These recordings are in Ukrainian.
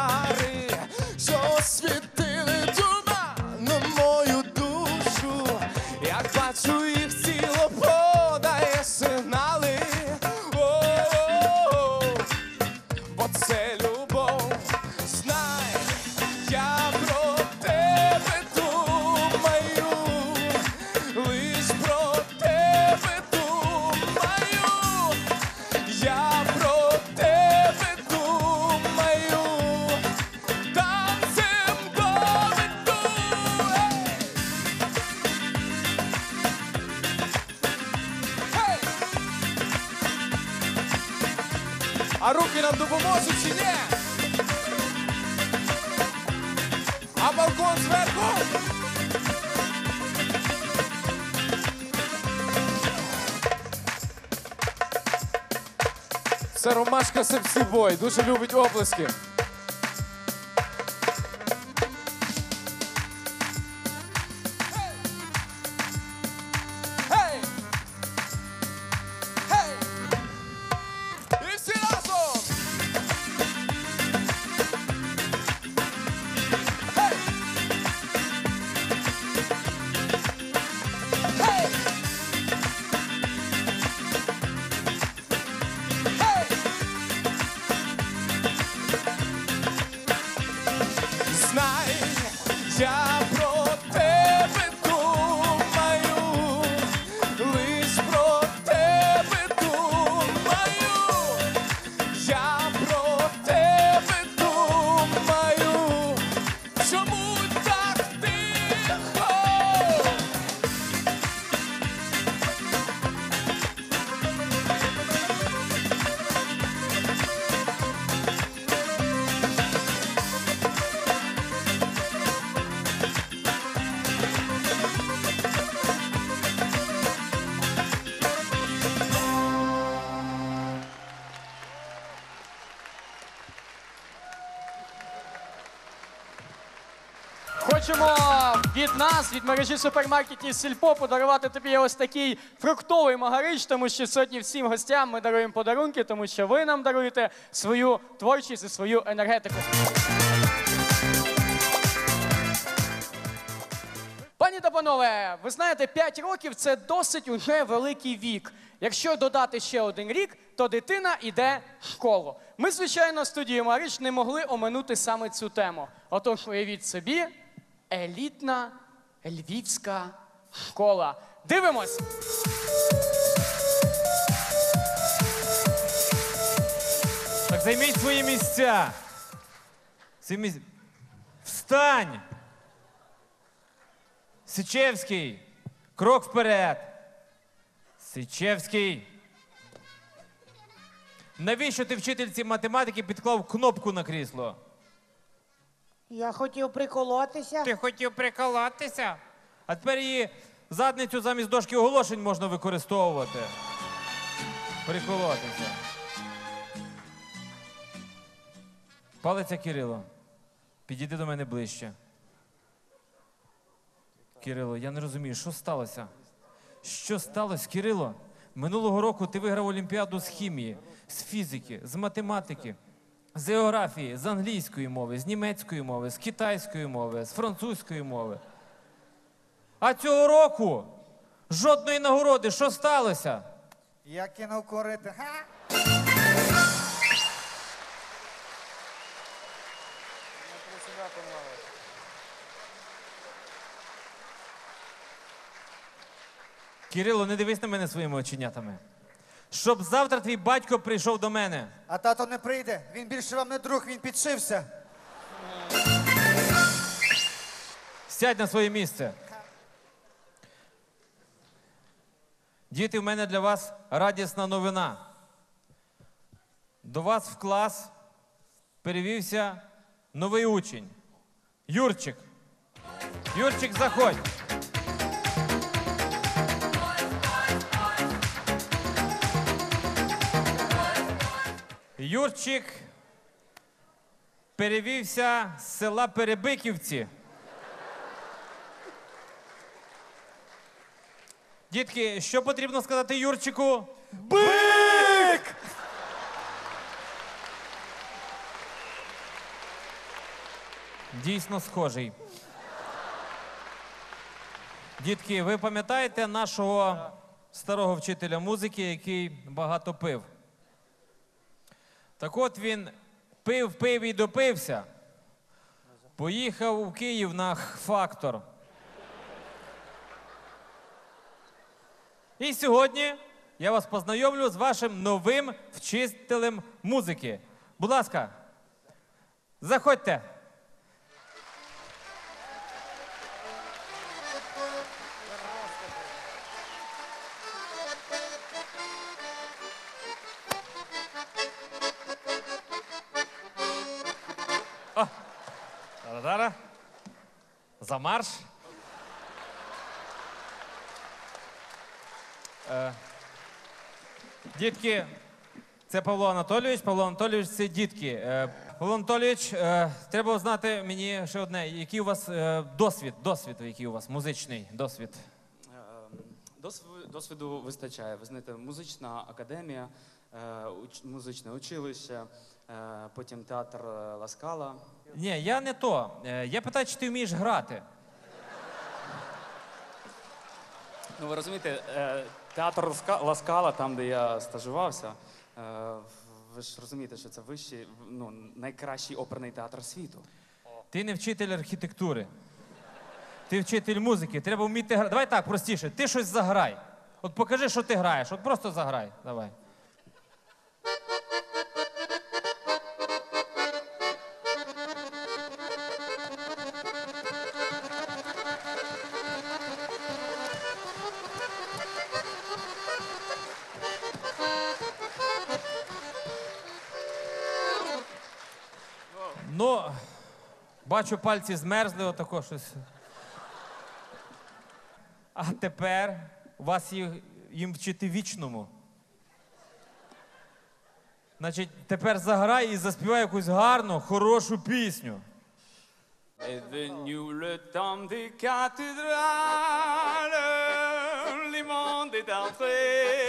Jahre. Just be А руки нам допоможуть чи ні? А балкон зверху? Це Ромашка Сепсібой, дуже любить оплески. Хочемо від нас, від мережі супермаркетів Сільпо, подарувати тобі ось такий фруктовий магарич, тому що сьогодні всім гостям ми даруємо подарунки, тому що ви нам даруєте свою творчість і свою енергетику. Пані та панове, ви знаєте, 5 років це досить уже великий вік. Якщо додати ще один рік, то дитина йде в школу. Ми, звичайно, студії Марич не могли оминути саме цю тему. Отож, уявіть собі, елітна львівська школа. Дивимось! Так займіть свої місця. Всі міс... Встань! Сичевський. Крок вперед. Сичевський. Навіщо ти вчительці математики підклав кнопку на крісло? Я хотів приколотися. Ти хотів приколотися? А тепер її задницю замість дошки оголошень можна використовувати. Приколотися. Палиця Кирило. Підійди до мене ближче. Кирило, я не розумію, що сталося? Що сталося, Кирило? Минулого року ти виграв Олімпіаду з хімії, з фізики, з математики, з географії, з англійської мови, з німецької мови, з китайської мови, з французької мови. А цього року жодної нагороди, що сталося? Я кинув курити. Ха? Кирило, не дивись на мене своїми оченятами. Щоб завтра твій батько прийшов до мене. А тато не прийде. Він більше вам не друг, він підшився. Сядь на своє місце. Діти, в мене для вас радісна новина. До вас в клас перевівся новий учень. Юрчик. Юрчик, заходь. Юрчик перевівся з села Перебиківці. Дітки, що потрібно сказати Юрчику? Бик! Дійсно схожий. Дітки, ви пам'ятаєте нашого старого вчителя музики, який багато пив? Так от він пив, пив і допився. Поїхав у Київ на фактор. І сьогодні я вас познайомлю з вашим новим вчителем музики. Будь ласка, заходьте. За марш. Дітки, це Павло Анатолійович. Павло Анатолійович, це дітки. Е, Павло Анатолійович, е, треба знати мені ще одне. Який у вас е, досвід? Досвід, який у вас музичний досвід? Досві- Досвіду вистачає. Ви знаєте, музична академія, е, музичне училище, е, потім театр е, Ласкала. Ні, я не то. Е, Я питаю, чи ти вмієш грати? Ну, ви розумієте, е, театр Ласка- Ласкала, там, де я стажувався, е, ви ж розумієте, що це вищий, ну, найкращий оперний театр світу. Ти не вчитель архітектури. Ти вчитель музики. Треба вміти грати. Давай так, простіше. Ти щось заграй. От покажи, що ти граєш. От просто заграй. Давай. Бачу, пальці змерзли, отако щось. А тепер вас їх, їм вчити вічному. Значить, тепер заграй і заспівай якусь гарну, хорошу пісню. Et venu le temps des cathédrales, le monde est entré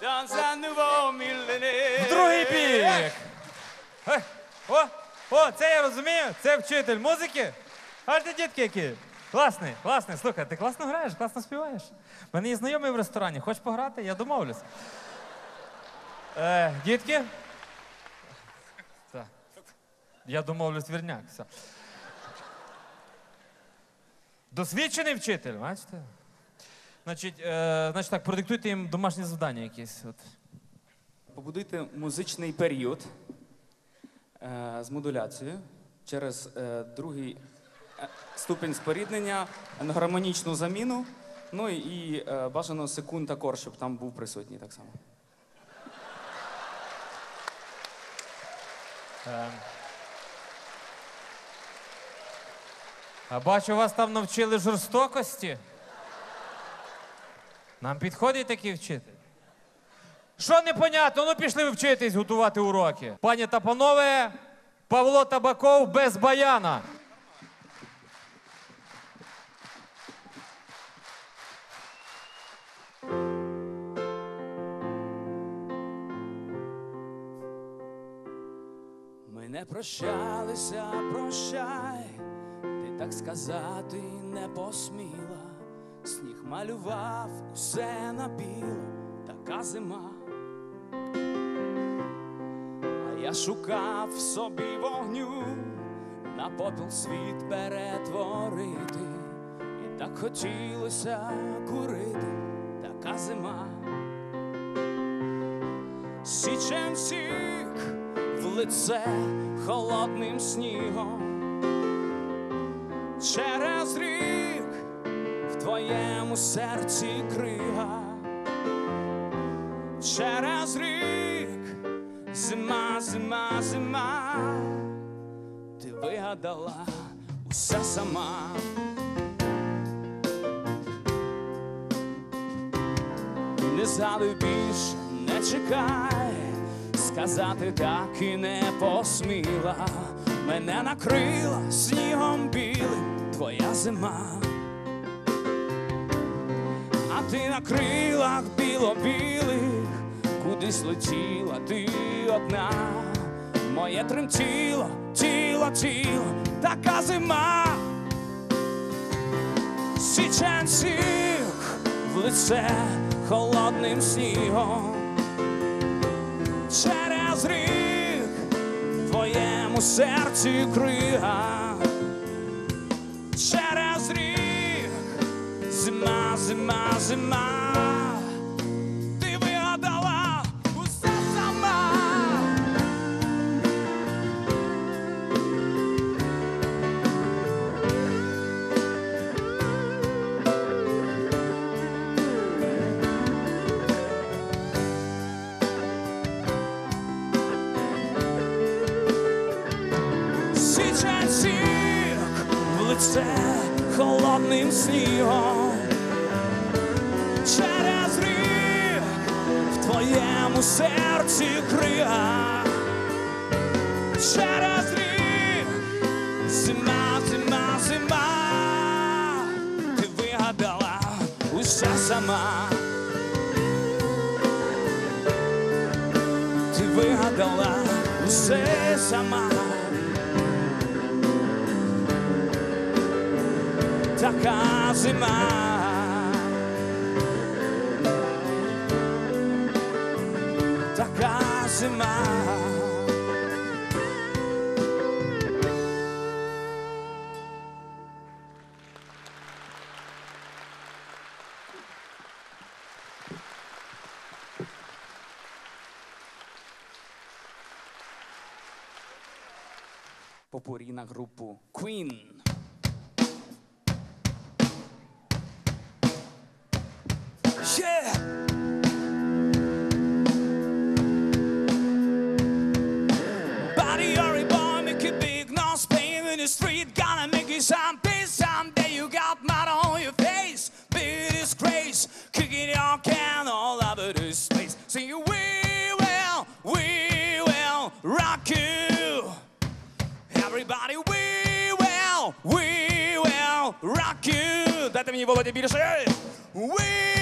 dans un nouveau millénaire. Другий бік! Е, О, о, це я розумію, це вчитель музики. А ти дітки які? Класний, класний. Слухай, ти класно граєш, класно співаєш. У мене є знайомий в ресторані. Хочеш пограти? Я домовлюсь. Е, дітки? Так. Я домовлюсь вірняк. Все. Досвідчений вчитель, бачите? Значить, е, значить так, продиктуйте їм домашнє завдання якесь. От. Побудуйте музичний період з модуляцією через е, другий е, ступінь споріднення, гармонічну заміну, ну і, е, бажано секунд акорд, щоб там був присутній так само. А бачу, вас там навчили жорстокості. Нам підходить такий вчитель. Що непонятно? Ну пішли вчитись готувати уроки. Пані та панове, Павло Табаков без баяна. Ми не прощалися, прощай, ти так сказати не посміла. Сніг малював усе на біло, така зима. Я шукав в собі вогню, на попіл світ перетворити. І Так хотілося курити, така зима. Січем сік в лице холодним снігом. Через рік в твоєму серці крига. Через рік зима, зима, зима. Ти вигадала усе сама. Не згадуй більше, не чекай, сказати так і не посміла. Мене накрила снігом білим твоя зима. А ти на крилах біло-білих, кудись летіла ти одна. Моє тремтіло, тіло, тіло, така зима. Січен сніг в лице холодним снігом. Через рік в твоєму серці крига. Через рік зима, зима, зима. Холодним снігом. Через рік в твоєму серці крига. Через рік зима, зима, зима. Ти вигадала усе сама. Ти вигадала усе сама. Така зима. Така зима. Попурі на групу Queen. we will rock you. Everybody, we will, we will rock you. Дайте мені Володя більше. We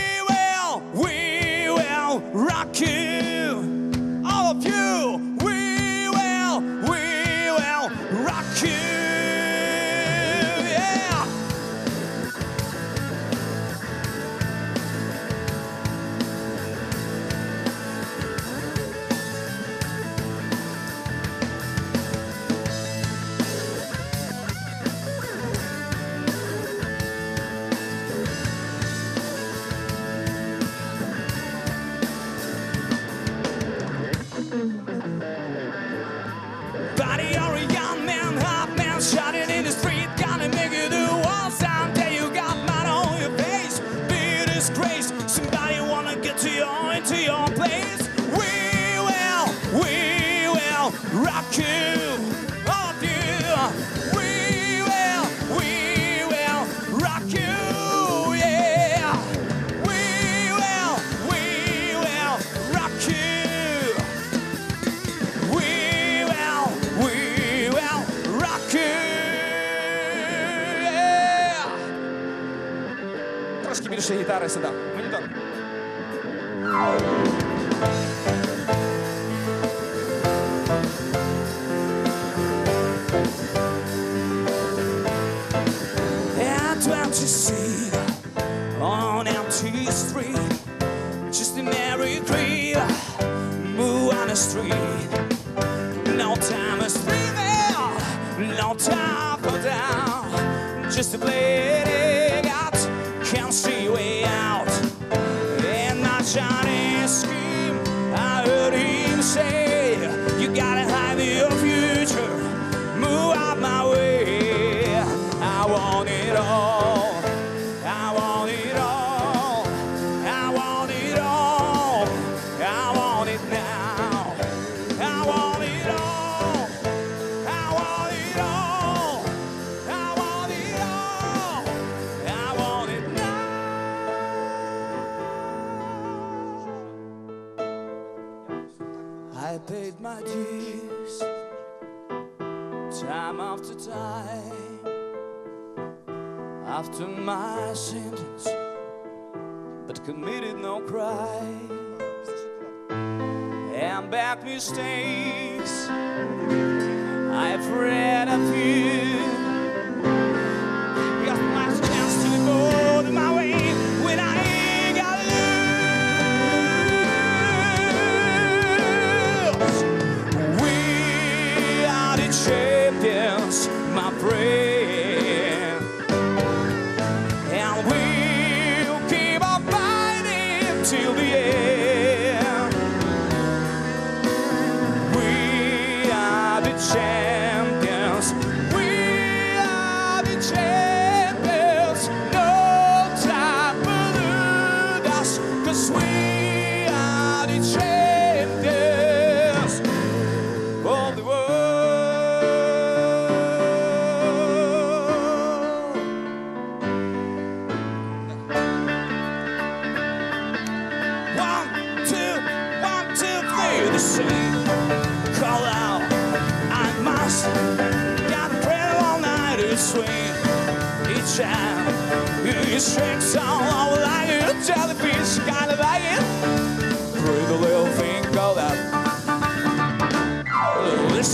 більше гітари сюди. Монітор. At 20 seat on empty street, just a merry creep, move on the street. No time to screaming, no time for down. Just to play it, got can't see way out. And not Chinese scheme, I heard him say, You gotta hide your future, move out my way. I want it all. After my sentence, but committed no crime. And back mistakes, I've read a few.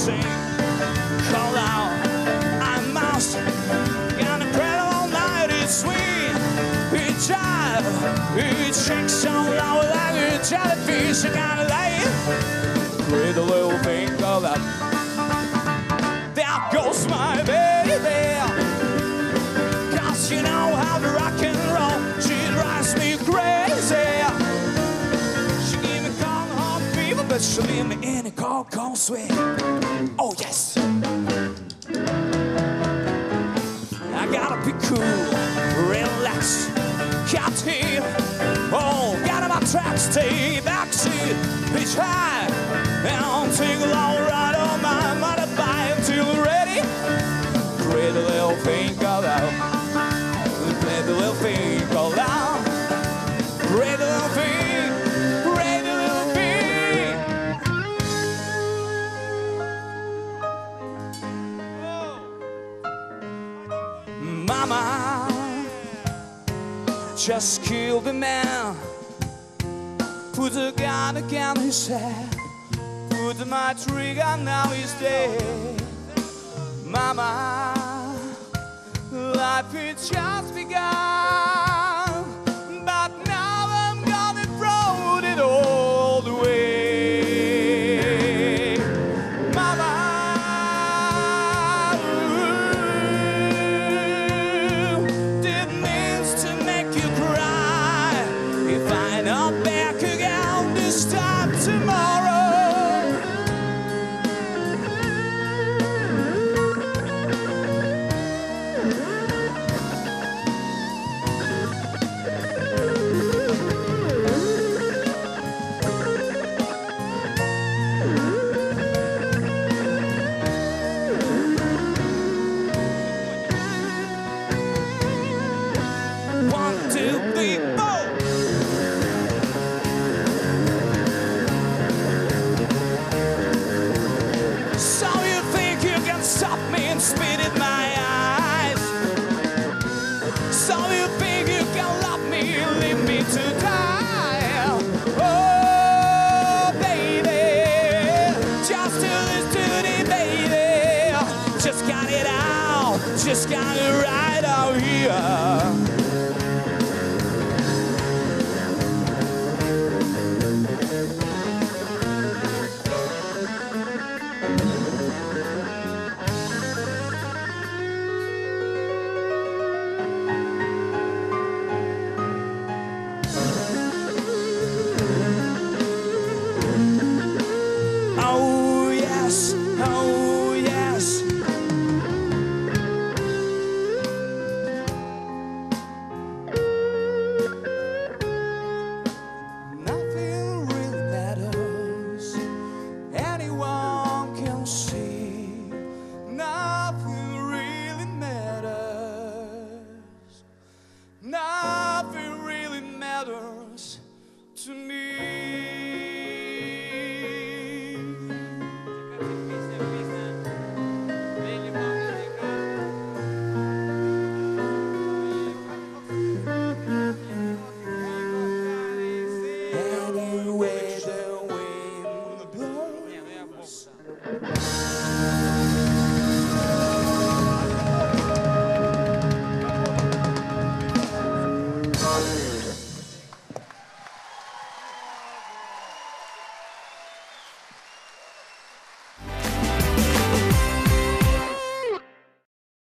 Listen. Call out. I must. Got to pray all night to swing. It jive, it shakes all over like a jellyfish. I gotta lay it. Pretty little thing called that. There goes my baby. Cause you know how to rock and roll. She drives me crazy. She give me cold hard fever, but she leave me in rock on swing. Oh, yes. I gotta be cool, relax, cut here. Oh, gotta my track, stay back, see, pitch high, and long ride on my motorbike till ready. Great little thing about just killed a man. Put a gun against his head. Put my trigger, now he's dead. Mama, life has just begun.